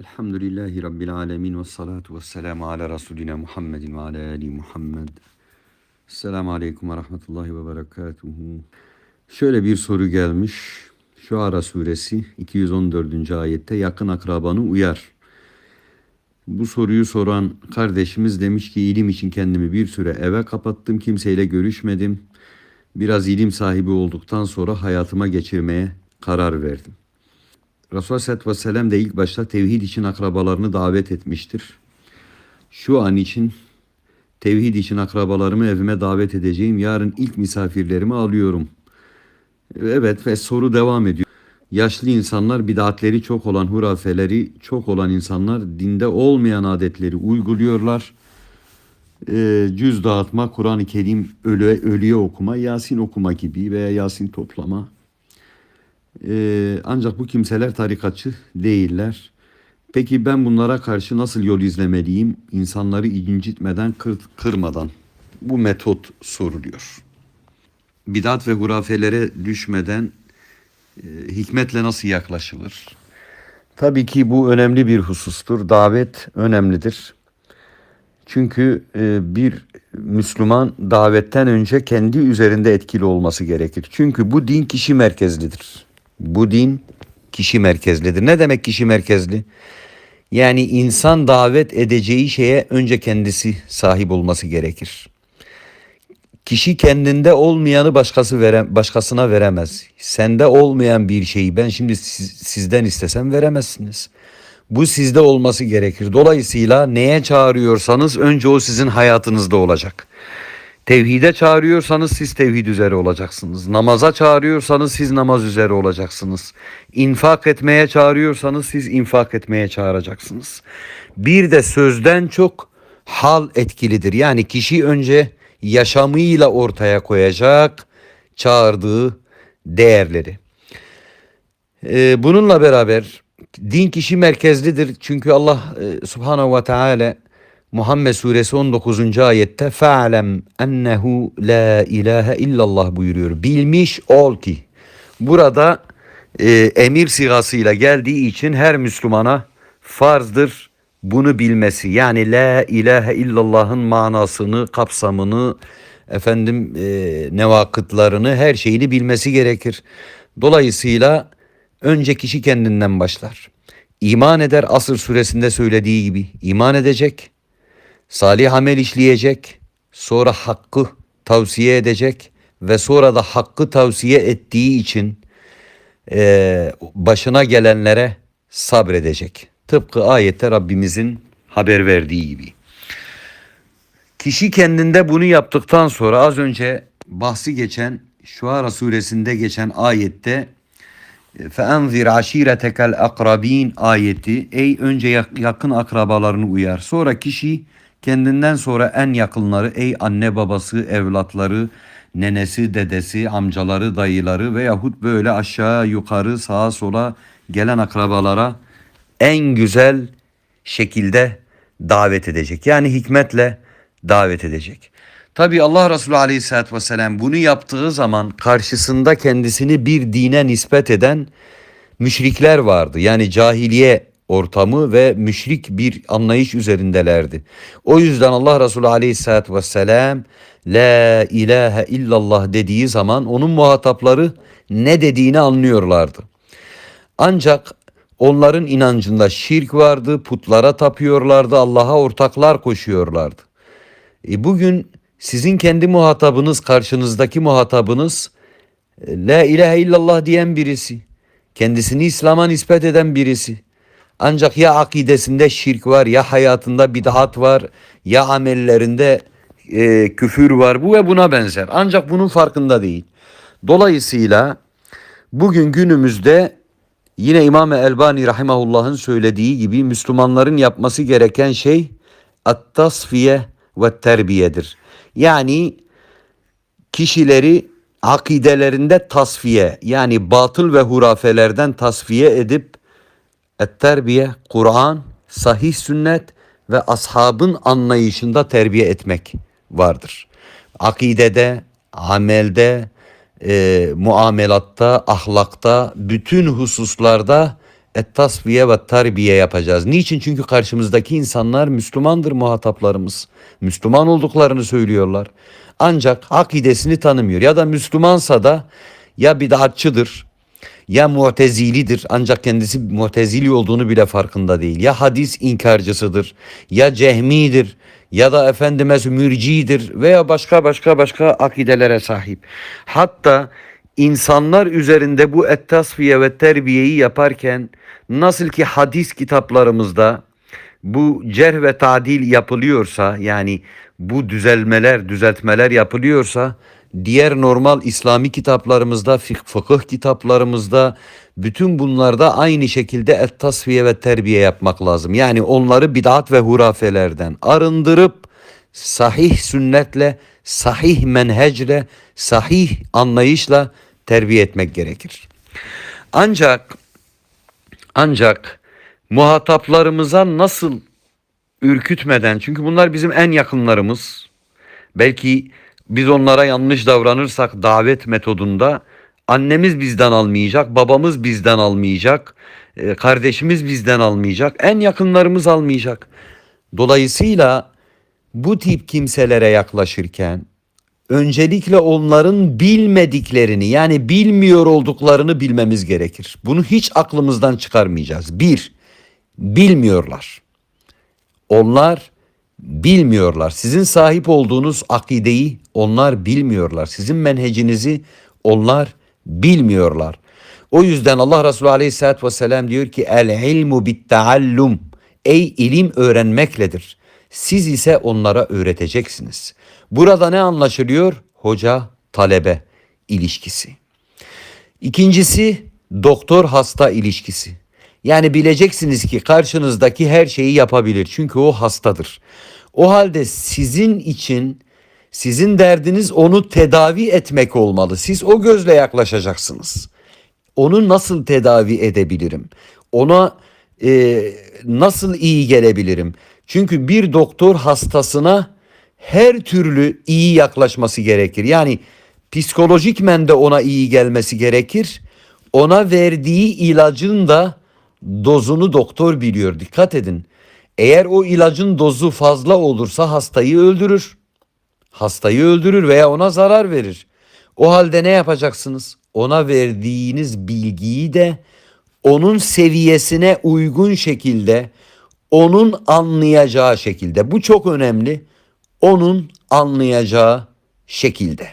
Elhamdülillahi Rabbil alemin ve salatu ve selamu ala Resulina Muhammedin ve ala Ali Muhammed. Selamun Aleyküm ve Rahmetullahi ve Berekatuhu. Şöyle bir soru gelmiş. Şuara suresi 214. ayette yakın akrabanı uyar. Bu soruyu soran kardeşimiz demiş ki ilim için kendimi bir süre eve kapattım. Kimseyle görüşmedim. Biraz ilim sahibi olduktan sonra hayatıma geçirmeye karar verdim. Resulullah Aleyhisselatü Vesselam de ilk başta tevhid için akrabalarını davet etmiştir. Şu an için tevhid için akrabalarımı evime davet edeceğim. Yarın ilk misafirlerimi alıyorum. Evet ve soru devam ediyor. Yaşlı insanlar bidatleri çok olan hurafeleri çok olan insanlar dinde olmayan adetleri uyguluyorlar. Ee, cüz dağıtma, Kur'an-ı Kerim ölü, ölüye okuma, Yasin okuma gibi veya Yasin toplama. Ee, ancak bu kimseler tarikatçı değiller. Peki ben bunlara karşı nasıl yol izlemeliyim? İnsanları incitmeden, kır, kırmadan. Bu metot soruluyor. Bidat ve hurafelere düşmeden e, hikmetle nasıl yaklaşılır? Tabii ki bu önemli bir husustur. Davet önemlidir. Çünkü e, bir Müslüman davetten önce kendi üzerinde etkili olması gerekir. Çünkü bu din kişi merkezlidir. Bu din kişi merkezlidir. Ne demek kişi merkezli? Yani insan davet edeceği şeye önce kendisi sahip olması gerekir. Kişi kendinde olmayanı başkası vere, başkasına veremez. Sende olmayan bir şeyi ben şimdi siz, sizden istesem veremezsiniz. Bu sizde olması gerekir. Dolayısıyla neye çağırıyorsanız önce o sizin hayatınızda olacak. Tevhide çağırıyorsanız siz tevhid üzere olacaksınız. Namaza çağırıyorsanız siz namaz üzere olacaksınız. İnfak etmeye çağırıyorsanız siz infak etmeye çağıracaksınız. Bir de sözden çok hal etkilidir. Yani kişi önce yaşamıyla ortaya koyacak çağırdığı değerleri. Ee, bununla beraber din kişi merkezlidir. Çünkü Allah e, Subhanahu ve Teala Muhammed suresi 19. ayette fe'lem ennehu la ilahe illallah buyuruyor. Bilmiş ol ki. Burada e, emir sigasıyla geldiği için her Müslümana farzdır bunu bilmesi. Yani la ilahe illallah'ın manasını, kapsamını, efendim e, nevakıtlarını, her şeyini bilmesi gerekir. Dolayısıyla önce kişi kendinden başlar. İman eder Asır suresinde söylediği gibi iman edecek salih amel işleyecek, sonra hakkı tavsiye edecek ve sonra da hakkı tavsiye ettiği için e, başına gelenlere sabredecek. Tıpkı ayette Rabbimizin haber verdiği gibi. Kişi kendinde bunu yaptıktan sonra az önce bahsi geçen Şuara suresinde geçen ayette فَاَنْذِرْ عَشِيرَتَكَ الْاَقْرَب۪ينَ ayeti ey önce yakın akrabalarını uyar. Sonra kişi kendinden sonra en yakınları ey anne babası, evlatları, nenesi, dedesi, amcaları, dayıları veyahut böyle aşağı yukarı sağa sola gelen akrabalara en güzel şekilde davet edecek. Yani hikmetle davet edecek. Tabi Allah Resulü Aleyhisselatü Vesselam bunu yaptığı zaman karşısında kendisini bir dine nispet eden müşrikler vardı. Yani cahiliye ortamı ve müşrik bir anlayış üzerindelerdi. O yüzden Allah Resulü Aleyhisselatü Vesselam La ilahe illallah dediği zaman onun muhatapları ne dediğini anlıyorlardı. Ancak onların inancında şirk vardı, putlara tapıyorlardı, Allah'a ortaklar koşuyorlardı. E bugün sizin kendi muhatabınız, karşınızdaki muhatabınız e, La ilahe illallah diyen birisi. Kendisini İslam'a nispet eden birisi. Ancak ya akidesinde şirk var, ya hayatında bid'at var, ya amellerinde e, küfür var. Bu ve buna benzer. Ancak bunun farkında değil. Dolayısıyla bugün günümüzde yine İmam Elbani rahimahullah'ın söylediği gibi Müslümanların yapması gereken şey at-tasfiye ve terbiyedir. Yani kişileri akidelerinde tasfiye yani batıl ve hurafelerden tasfiye edip et-terbiye Kur'an, sahih sünnet ve ashabın anlayışında terbiye etmek vardır. Akidede, amelde, e, muamelatta, ahlakta, bütün hususlarda et tasfiye ve tarbiye yapacağız. Niçin? Çünkü karşımızdaki insanlar Müslümandır muhataplarımız. Müslüman olduklarını söylüyorlar. Ancak akidesini tanımıyor. Ya da Müslümansa da ya bid'atçıdır ya mu'tezilidir ancak kendisi mu'tezili olduğunu bile farkında değil. Ya hadis inkarcısıdır ya cehmidir ya da efendime mürcidir veya başka başka başka akidelere sahip. Hatta insanlar üzerinde bu ettasfiye ve terbiyeyi yaparken nasıl ki hadis kitaplarımızda bu cerh ve tadil yapılıyorsa yani bu düzelmeler, düzeltmeler yapılıyorsa diğer normal İslami kitaplarımızda, fık- fıkıh kitaplarımızda bütün bunlarda aynı şekilde et tasfiye ve terbiye yapmak lazım. Yani onları bid'at ve hurafelerden arındırıp sahih sünnetle, sahih menhecle, sahih anlayışla terbiye etmek gerekir. Ancak ancak muhataplarımıza nasıl ürkütmeden çünkü bunlar bizim en yakınlarımız. Belki biz onlara yanlış davranırsak davet metodunda annemiz bizden almayacak, babamız bizden almayacak, e, kardeşimiz bizden almayacak, en yakınlarımız almayacak. Dolayısıyla bu tip kimselere yaklaşırken öncelikle onların bilmediklerini yani bilmiyor olduklarını bilmemiz gerekir. Bunu hiç aklımızdan çıkarmayacağız. Bir, bilmiyorlar. Onlar bilmiyorlar. Sizin sahip olduğunuz akideyi onlar bilmiyorlar. Sizin menhecinizi onlar bilmiyorlar. O yüzden Allah Resulü Aleyhisselatü Vesselam diyor ki el ilmu bit taallum. Ey ilim öğrenmekledir. Siz ise onlara öğreteceksiniz. Burada ne anlaşılıyor? Hoca talebe ilişkisi. İkincisi doktor hasta ilişkisi. Yani bileceksiniz ki karşınızdaki her şeyi yapabilir. Çünkü o hastadır. O halde sizin için sizin derdiniz onu tedavi etmek olmalı. Siz o gözle yaklaşacaksınız. Onu nasıl tedavi edebilirim? Ona e, nasıl iyi gelebilirim? Çünkü bir doktor hastasına her türlü iyi yaklaşması gerekir. Yani psikolojikmen de ona iyi gelmesi gerekir. Ona verdiği ilacın da dozunu doktor biliyor. Dikkat edin. Eğer o ilacın dozu fazla olursa hastayı öldürür. Hastayı öldürür veya ona zarar verir. O halde ne yapacaksınız? Ona verdiğiniz bilgiyi de onun seviyesine uygun şekilde, onun anlayacağı şekilde. Bu çok önemli. Onun anlayacağı şekilde.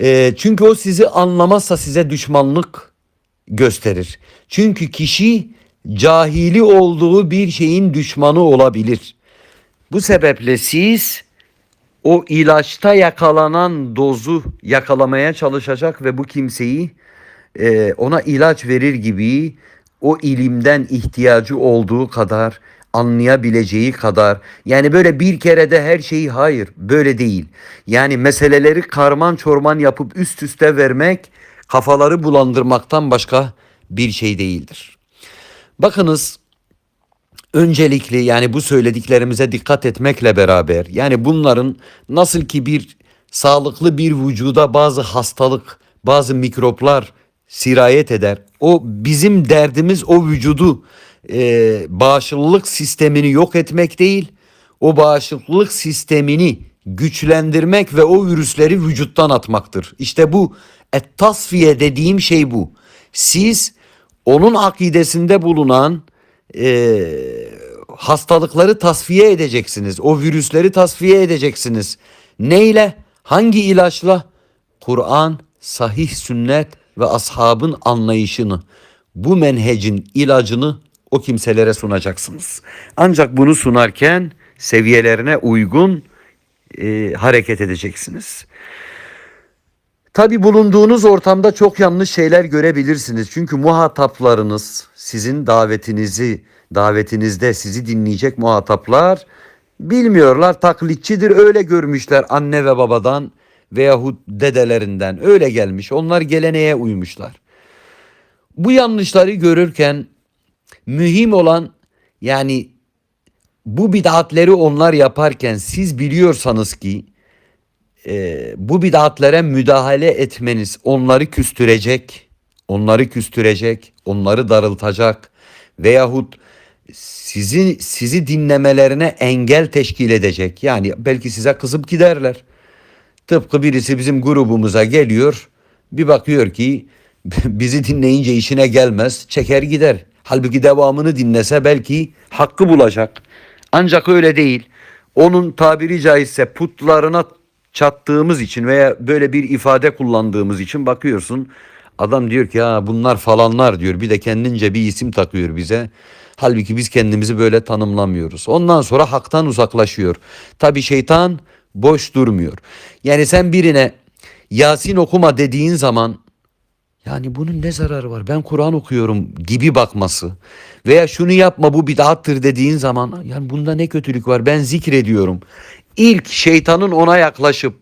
E, çünkü o sizi anlamazsa size düşmanlık gösterir. Çünkü kişi cahili olduğu bir şeyin düşmanı olabilir. Bu sebeple siz o ilaçta yakalanan dozu yakalamaya çalışacak ve bu kimseyi e, ona ilaç verir gibi o ilimden ihtiyacı olduğu kadar anlayabileceği kadar yani böyle bir kerede her şeyi hayır böyle değil. Yani meseleleri karman çorman yapıp üst üste vermek kafaları bulandırmaktan başka bir şey değildir. Bakınız öncelikli yani bu söylediklerimize dikkat etmekle beraber yani bunların nasıl ki bir sağlıklı bir vücuda bazı hastalık, bazı mikroplar sirayet eder. O bizim derdimiz o vücudu e, bağışıklık sistemini yok etmek değil, o bağışıklık sistemini güçlendirmek ve o virüsleri vücuttan atmaktır. İşte bu et tasfiye dediğim şey bu. Siz onun akidesinde bulunan e, hastalıkları tasfiye edeceksiniz. O virüsleri tasfiye edeceksiniz. Neyle? Hangi ilaçla? Kur'an, sahih sünnet ve ashabın anlayışını, bu menhecin ilacını o kimselere sunacaksınız. Ancak bunu sunarken seviyelerine uygun e, hareket edeceksiniz. Tabi bulunduğunuz ortamda çok yanlış şeyler görebilirsiniz. Çünkü muhataplarınız sizin davetinizi davetinizde sizi dinleyecek muhataplar bilmiyorlar taklitçidir öyle görmüşler anne ve babadan veyahut dedelerinden öyle gelmiş onlar geleneğe uymuşlar. Bu yanlışları görürken mühim olan yani bu bid'atleri onlar yaparken siz biliyorsanız ki e, bu bid'atlere müdahale etmeniz onları küstürecek, onları küstürecek, onları darıltacak veyahut sizi sizi dinlemelerine engel teşkil edecek. Yani belki size kızıp giderler. Tıpkı birisi bizim grubumuza geliyor. Bir bakıyor ki bizi dinleyince işine gelmez. Çeker gider. Halbuki devamını dinlese belki hakkı bulacak. Ancak öyle değil. Onun tabiri caizse putlarına çattığımız için veya böyle bir ifade kullandığımız için bakıyorsun. Adam diyor ki ya bunlar falanlar diyor. Bir de kendince bir isim takıyor bize. Halbuki biz kendimizi böyle tanımlamıyoruz. Ondan sonra haktan uzaklaşıyor. Tabi şeytan boş durmuyor. Yani sen birine Yasin okuma dediğin zaman yani bunun ne zararı var? Ben Kur'an okuyorum gibi bakması veya şunu yapma bu bid'attır dediğin zaman yani bunda ne kötülük var? Ben zikrediyorum. İlk şeytanın ona yaklaşıp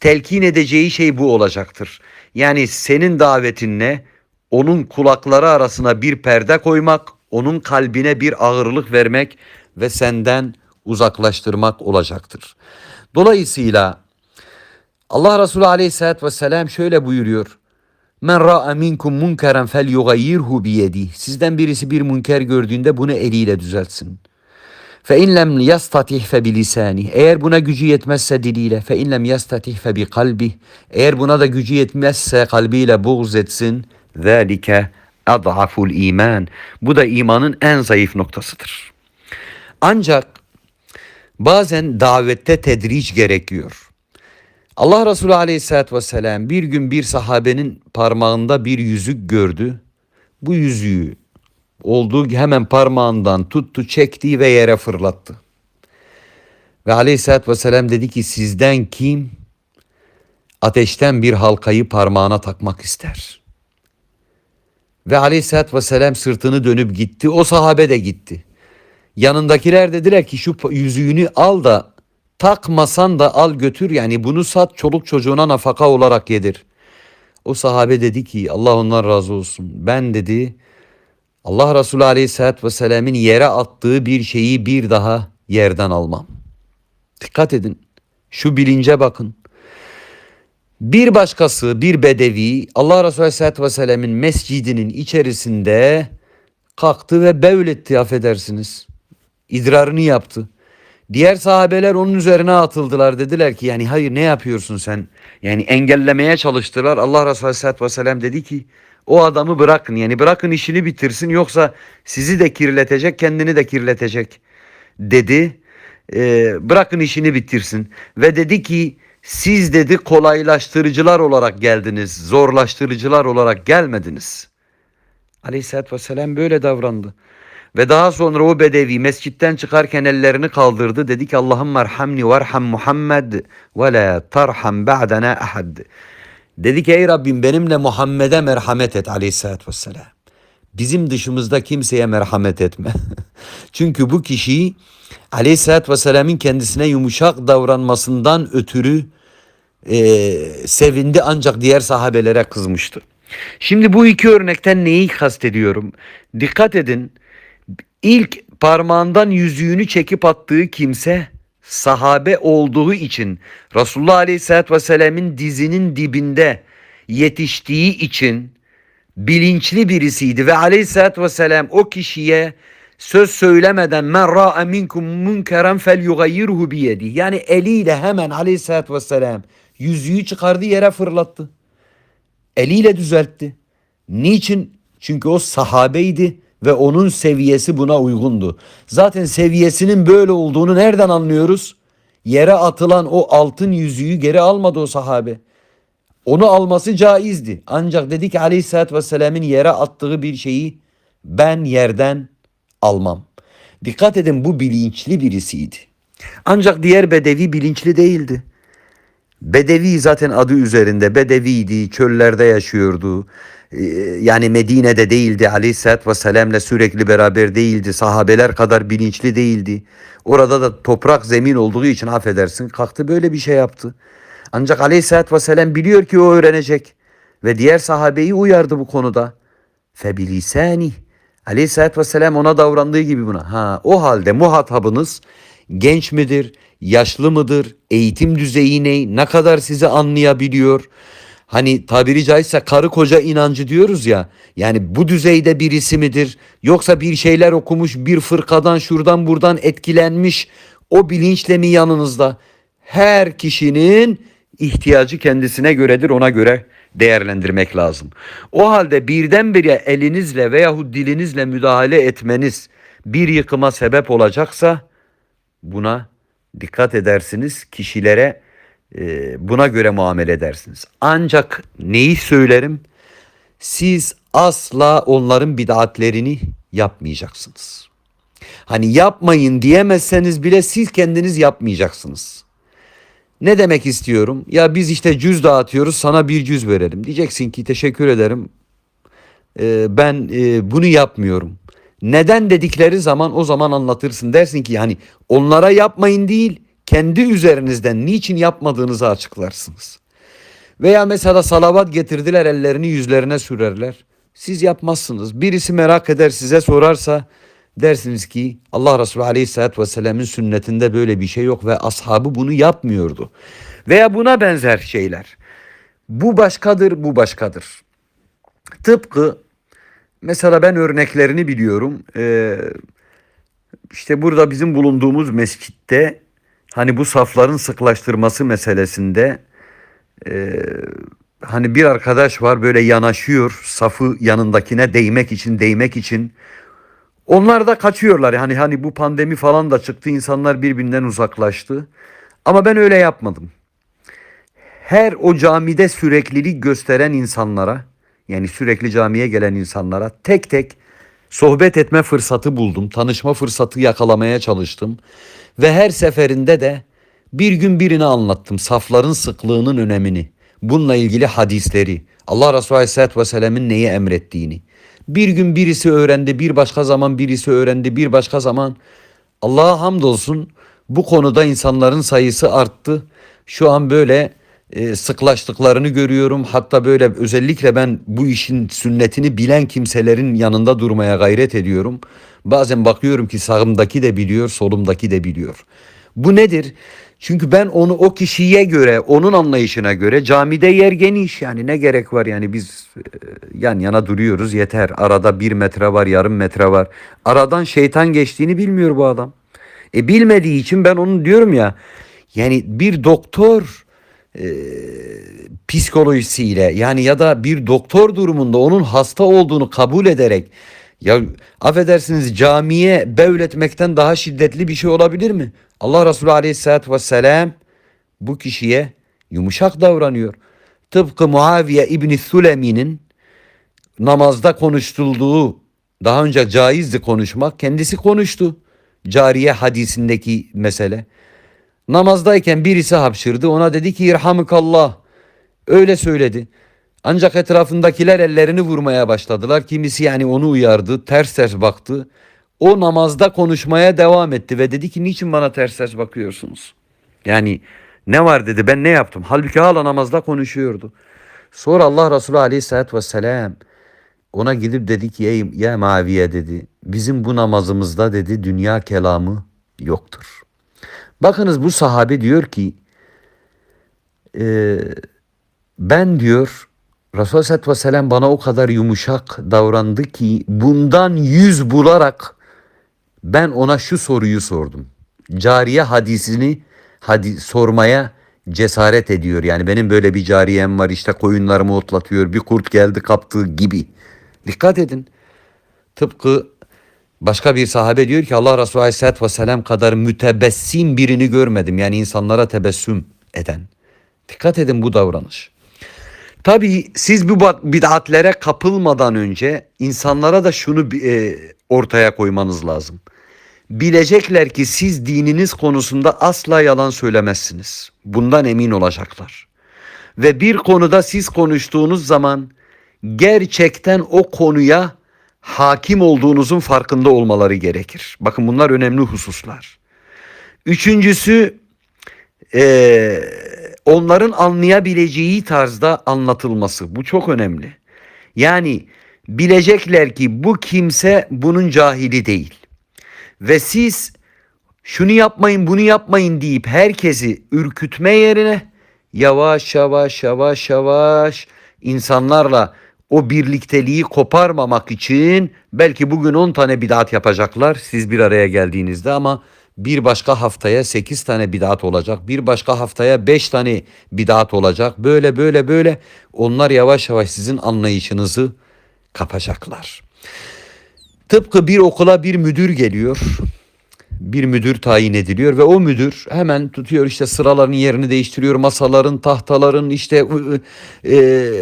telkin edeceği şey bu olacaktır. Yani senin davetinle onun kulakları arasına bir perde koymak, onun kalbine bir ağırlık vermek ve senden uzaklaştırmak olacaktır. Dolayısıyla Allah Resulü Aleyhisselatü Vesselam şöyle buyuruyor. Men ra'a minkum munkeren fel yugayyirhu biyedi. Sizden birisi bir münker gördüğünde bunu eliyle düzeltsin. Fe in lem yastatih fe bilisani. Eğer buna gücü yetmezse diliyle. Fe in lem yastatih fe bi kalbi. Eğer buna da gücü yetmezse kalbiyle buğz etsin. Zalike ad'aful iman. Bu da imanın en zayıf noktasıdır. Ancak bazen davette tedriç gerekiyor. Allah Resulü Aleyhisselatü Vesselam bir gün bir sahabenin parmağında bir yüzük gördü. Bu yüzüğü olduğu hemen parmağından tuttu, çekti ve yere fırlattı. Ve Aleyhisselatü Vesselam dedi ki sizden kim ateşten bir halkayı parmağına takmak ister? Ve Aleyhisselatü Vesselam sırtını dönüp gitti. O sahabe de gitti. Yanındakiler dediler ki şu yüzüğünü al da takmasan da al götür yani bunu sat çoluk çocuğuna nafaka olarak yedir. O sahabe dedi ki Allah ondan razı olsun. Ben dedi Allah Resulü Aleyhisselatü Vesselam'ın yere attığı bir şeyi bir daha yerden almam. Dikkat edin. Şu bilince bakın. Bir başkası bir bedevi Allah Resulü Aleyhisselatü Vesselam'ın mescidinin içerisinde kalktı ve bevletti affedersiniz. İdrarını yaptı. Diğer sahabeler onun üzerine atıldılar. Dediler ki yani hayır ne yapıyorsun sen? Yani engellemeye çalıştılar. Allah Resulü Aleyhisselatü Vesselam dedi ki o adamı bırakın. Yani bırakın işini bitirsin yoksa sizi de kirletecek kendini de kirletecek dedi. Ee, bırakın işini bitirsin. Ve dedi ki siz dedi kolaylaştırıcılar olarak geldiniz. Zorlaştırıcılar olarak gelmediniz. Aleyhisselatü Vesselam böyle davrandı. Ve daha sonra o bedevi mescitten çıkarken ellerini kaldırdı. Dedi ki Allah'ım merhamni varham Muhammed ve la tarham ba'dana ahad. Dedi ki ey Rabbim benimle Muhammed'e merhamet et aleyhissalatü vesselam. Bizim dışımızda kimseye merhamet etme. Çünkü bu kişi aleyhissalatü vesselamın kendisine yumuşak davranmasından ötürü e, sevindi ancak diğer sahabelere kızmıştı. Şimdi bu iki örnekten neyi kastediyorum? Dikkat edin ilk parmağından yüzüğünü çekip attığı kimse sahabe olduğu için Resulullah Aleyhisselatü Vesselam'ın dizinin dibinde yetiştiği için bilinçli birisiydi ve Aleyhisselatü Vesselam o kişiye söz söylemeden men ra'a minkum munkeren fel yugayyirhu biyedi. Yani eliyle hemen Aleyhisselatü Vesselam yüzüğü çıkardı yere fırlattı. Eliyle düzeltti. Niçin? Çünkü o sahabeydi ve onun seviyesi buna uygundu. Zaten seviyesinin böyle olduğunu nereden anlıyoruz? Yere atılan o altın yüzüğü geri almadı o sahabe. Onu alması caizdi. Ancak dedi ki aleyhissalatü vesselamın yere attığı bir şeyi ben yerden almam. Dikkat edin bu bilinçli birisiydi. Ancak diğer bedevi bilinçli değildi. Bedevi zaten adı üzerinde bedeviydi, çöllerde yaşıyordu. Yani Medine'de değildi, aleyhissalatü vesselam'la sürekli beraber değildi, sahabeler kadar bilinçli değildi. Orada da toprak zemin olduğu için affedersin kalktı böyle bir şey yaptı. Ancak aleyhissalatü vesselam biliyor ki o öğrenecek ve diğer sahabeyi uyardı bu konuda. Febilisani. Aleyhissalatü vesselam ona davrandığı gibi buna. Ha, o halde muhatabınız genç midir, yaşlı mıdır, eğitim düzeyi ne, ne kadar sizi anlayabiliyor? Hani tabiri caizse karı koca inancı diyoruz ya. Yani bu düzeyde birisi midir? Yoksa bir şeyler okumuş, bir fırkadan şuradan buradan etkilenmiş o bilinçle mi yanınızda? Her kişinin ihtiyacı kendisine göredir ona göre değerlendirmek lazım. O halde birdenbire elinizle veyahut dilinizle müdahale etmeniz bir yıkıma sebep olacaksa buna dikkat edersiniz. Kişilere e, buna göre muamele edersiniz. Ancak neyi söylerim? Siz asla onların bid'atlerini yapmayacaksınız. Hani yapmayın diyemezseniz bile siz kendiniz yapmayacaksınız. Ne demek istiyorum? Ya biz işte cüz dağıtıyoruz sana bir cüz verelim. Diyeceksin ki teşekkür ederim. Ee, ben e, bunu yapmıyorum. Neden dedikleri zaman o zaman anlatırsın. Dersin ki hani onlara yapmayın değil kendi üzerinizden niçin yapmadığınızı açıklarsınız. Veya mesela salavat getirdiler ellerini yüzlerine sürerler. Siz yapmazsınız. Birisi merak eder size sorarsa dersiniz ki Allah Resulü Aleyhisselatü Vesselam'ın sünnetinde böyle bir şey yok ve ashabı bunu yapmıyordu. Veya buna benzer şeyler. Bu başkadır, bu başkadır. Tıpkı mesela ben örneklerini biliyorum. Ee, işte burada bizim bulunduğumuz mescitte hani bu safların sıklaştırması meselesinde e, hani bir arkadaş var böyle yanaşıyor safı yanındakine değmek için değmek için onlar da kaçıyorlar yani hani bu pandemi falan da çıktı insanlar birbirinden uzaklaştı ama ben öyle yapmadım. Her o camide süreklilik gösteren insanlara yani sürekli camiye gelen insanlara tek tek sohbet etme fırsatı buldum. Tanışma fırsatı yakalamaya çalıştım. Ve her seferinde de bir gün birine anlattım safların sıklığının önemini. Bununla ilgili hadisleri. Allah Resulü Aleyhisselatü Vesselam'ın neyi emrettiğini. Bir gün birisi öğrendi, bir başka zaman birisi öğrendi, bir başka zaman. Allah'a hamdolsun bu konuda insanların sayısı arttı. Şu an böyle e, sıklaştıklarını görüyorum. Hatta böyle özellikle ben bu işin sünnetini bilen kimselerin yanında durmaya gayret ediyorum. Bazen bakıyorum ki sağımdaki de biliyor, solumdaki de biliyor. Bu nedir? Çünkü ben onu o kişiye göre, onun anlayışına göre camide yer geniş yani ne gerek var yani biz e, yan yana duruyoruz yeter. Arada bir metre var, yarım metre var. Aradan şeytan geçtiğini bilmiyor bu adam. E bilmediği için ben onu diyorum ya yani bir doktor e, psikolojisiyle yani ya da bir doktor durumunda onun hasta olduğunu kabul ederek ya affedersiniz camiye bevletmekten daha şiddetli bir şey olabilir mi? Allah Resulü Aleyhisselatü Vesselam bu kişiye yumuşak davranıyor. Tıpkı Muaviye İbni Sülemi'nin namazda konuşulduğu daha önce caizdi konuşmak kendisi konuştu. Cariye hadisindeki mesele. Namazdayken birisi hapşırdı ona dedi ki irhamıkallah. Öyle söyledi. Ancak etrafındakiler ellerini vurmaya başladılar. Kimisi yani onu uyardı, ters ters baktı. O namazda konuşmaya devam etti ve dedi ki niçin bana ters ters bakıyorsunuz? Yani ne var dedi ben ne yaptım? Halbuki hala namazda konuşuyordu. Sonra Allah Resulü Aleyhisselatü Vesselam ona gidip dedi ki ey ya Maviye dedi bizim bu namazımızda dedi dünya kelamı yoktur. Bakınız bu sahabe diyor ki e, ben diyor Resulullah Aleyhisselatü Vesselam bana o kadar yumuşak davrandı ki bundan yüz bularak ben ona şu soruyu sordum. Cariye hadisini hadi sormaya cesaret ediyor. Yani benim böyle bir cariyem var işte koyunlarımı otlatıyor bir kurt geldi kaptığı gibi. Dikkat edin. Tıpkı başka bir sahabe diyor ki Allah Resulü Aleyhisselatü Vesselam kadar mütebessim birini görmedim. Yani insanlara tebessüm eden. Dikkat edin bu davranış. Tabii siz bu bid'atlere kapılmadan önce insanlara da şunu e, ortaya koymanız lazım. Bilecekler ki siz dininiz konusunda asla yalan söylemezsiniz. Bundan emin olacaklar. Ve bir konuda siz konuştuğunuz zaman gerçekten o konuya hakim olduğunuzun farkında olmaları gerekir. Bakın bunlar önemli hususlar. Üçüncüsü e, onların anlayabileceği tarzda anlatılması. Bu çok önemli. Yani bilecekler ki bu kimse bunun cahili değil. Ve siz şunu yapmayın bunu yapmayın deyip herkesi ürkütme yerine yavaş yavaş yavaş yavaş insanlarla o birlikteliği koparmamak için belki bugün 10 tane bidat yapacaklar siz bir araya geldiğinizde ama bir başka haftaya 8 tane bidat olacak. Bir başka haftaya 5 tane bidat olacak. Böyle böyle böyle onlar yavaş yavaş sizin anlayışınızı kapacaklar. Tıpkı bir okula bir müdür geliyor. Bir müdür tayin ediliyor ve o müdür hemen tutuyor işte sıraların yerini değiştiriyor. Masaların, tahtaların işte e,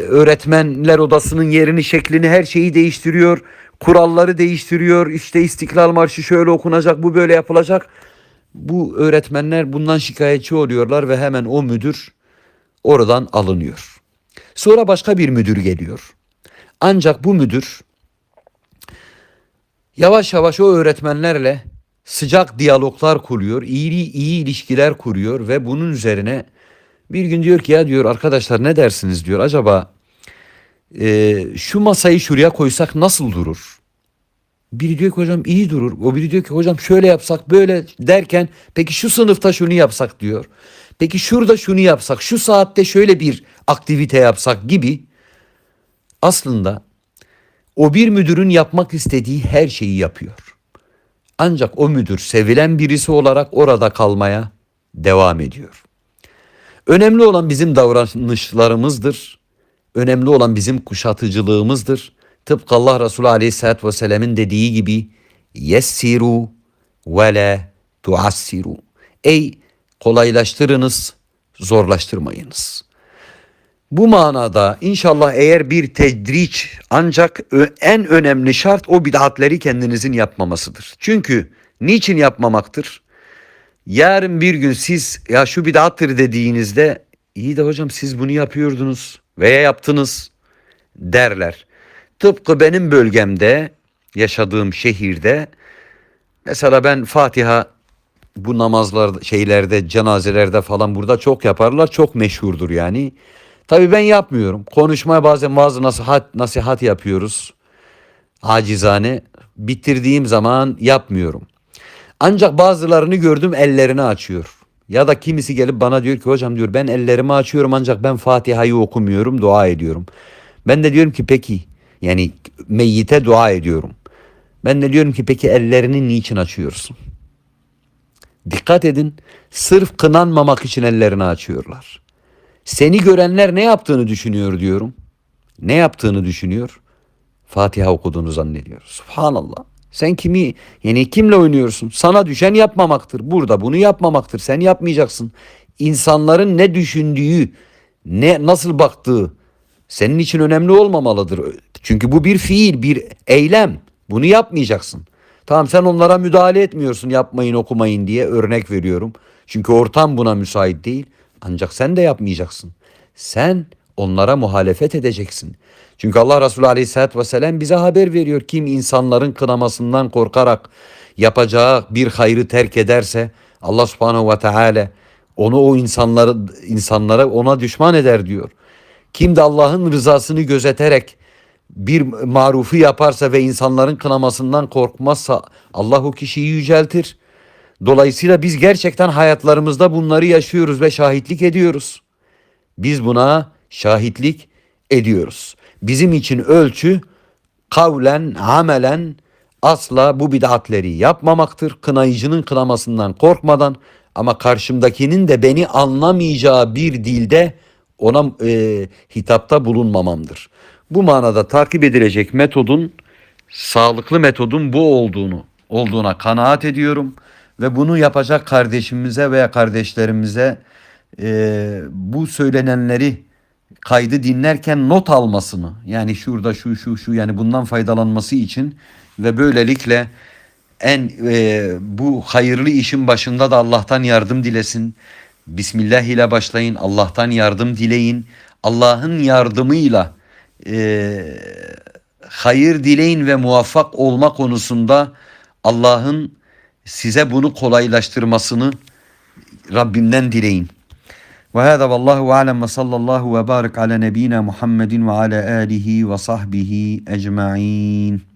öğretmenler odasının yerini, şeklini her şeyi değiştiriyor. Kuralları değiştiriyor. İşte İstiklal Marşı şöyle okunacak, bu böyle yapılacak. Bu öğretmenler bundan şikayetçi oluyorlar ve hemen o müdür oradan alınıyor. Sonra başka bir müdür geliyor. Ancak bu müdür yavaş yavaş o öğretmenlerle sıcak diyaloglar kuruyor, iyi iyi ilişkiler kuruyor ve bunun üzerine bir gün diyor ki ya diyor arkadaşlar ne dersiniz diyor acaba e, şu masayı şuraya koysak nasıl durur? Biri diyor ki hocam iyi durur. O biri diyor ki hocam şöyle yapsak böyle derken peki şu sınıfta şunu yapsak diyor. Peki şurada şunu yapsak, şu saatte şöyle bir aktivite yapsak gibi aslında o bir müdürün yapmak istediği her şeyi yapıyor. Ancak o müdür sevilen birisi olarak orada kalmaya devam ediyor. Önemli olan bizim davranışlarımızdır. Önemli olan bizim kuşatıcılığımızdır. Tıpkı Allah Resulü Aleyhisselatü Vesselam'ın dediği gibi yessiru ve la tuassiru. Ey kolaylaştırınız, zorlaştırmayınız. Bu manada inşallah eğer bir tedriç ancak en önemli şart o bid'atleri kendinizin yapmamasıdır. Çünkü niçin yapmamaktır? Yarın bir gün siz ya şu bid'attır dediğinizde iyi de hocam siz bunu yapıyordunuz veya yaptınız derler. Tıpkı benim bölgemde yaşadığım şehirde mesela ben Fatiha bu namazlar şeylerde cenazelerde falan burada çok yaparlar çok meşhurdur yani. Tabi ben yapmıyorum. Konuşmaya bazen bazı nasihat, nasihat yapıyoruz. Acizane. Bitirdiğim zaman yapmıyorum. Ancak bazılarını gördüm ellerini açıyor. Ya da kimisi gelip bana diyor ki hocam diyor ben ellerimi açıyorum ancak ben Fatiha'yı okumuyorum dua ediyorum. Ben de diyorum ki peki yani meyyite dua ediyorum. Ben de diyorum ki peki ellerini niçin açıyorsun? Dikkat edin sırf kınanmamak için ellerini açıyorlar. Seni görenler ne yaptığını düşünüyor diyorum. Ne yaptığını düşünüyor? Fatiha okuduğunu zannediyor. Subhanallah. Sen kimi yani kimle oynuyorsun? Sana düşen yapmamaktır. Burada bunu yapmamaktır. Sen yapmayacaksın. İnsanların ne düşündüğü, ne nasıl baktığı senin için önemli olmamalıdır. Çünkü bu bir fiil, bir eylem. Bunu yapmayacaksın. Tamam sen onlara müdahale etmiyorsun yapmayın okumayın diye örnek veriyorum. Çünkü ortam buna müsait değil. Ancak sen de yapmayacaksın. Sen onlara muhalefet edeceksin. Çünkü Allah Resulü Aleyhisselatü Vesselam bize haber veriyor. Kim insanların kınamasından korkarak yapacağı bir hayrı terk ederse Allah Subhanahu ve Teala onu o insanları insanlara ona düşman eder diyor. Kim de Allah'ın rızasını gözeterek bir marufu yaparsa ve insanların kınamasından korkmazsa Allah o kişiyi yüceltir. Dolayısıyla biz gerçekten hayatlarımızda bunları yaşıyoruz ve şahitlik ediyoruz. Biz buna şahitlik ediyoruz. Bizim için ölçü kavlen, amelen asla bu bid'atleri yapmamaktır. Kınayıcının kınamasından korkmadan ama karşımdakinin de beni anlamayacağı bir dilde ona e, hitapta bulunmamamdır. Bu manada takip edilecek metodun sağlıklı metodun bu olduğunu olduğuna kanaat ediyorum ve bunu yapacak kardeşimize veya kardeşlerimize e, bu söylenenleri kaydı dinlerken not almasını yani şurada şu şu şu yani bundan faydalanması için ve böylelikle en e, bu hayırlı işin başında da Allah'tan yardım dilesin. Bismillah ile başlayın. Allah'tan yardım dileyin. Allah'ın yardımıyla e, hayır dileyin ve muvaffak olma konusunda Allah'ın size bunu kolaylaştırmasını Rabbimden dileyin. Ve hâzâ vallahu alem ve sallallahu ve barik ala nebina Muhammedin ve ala alihi ve sahbihi ecma'in.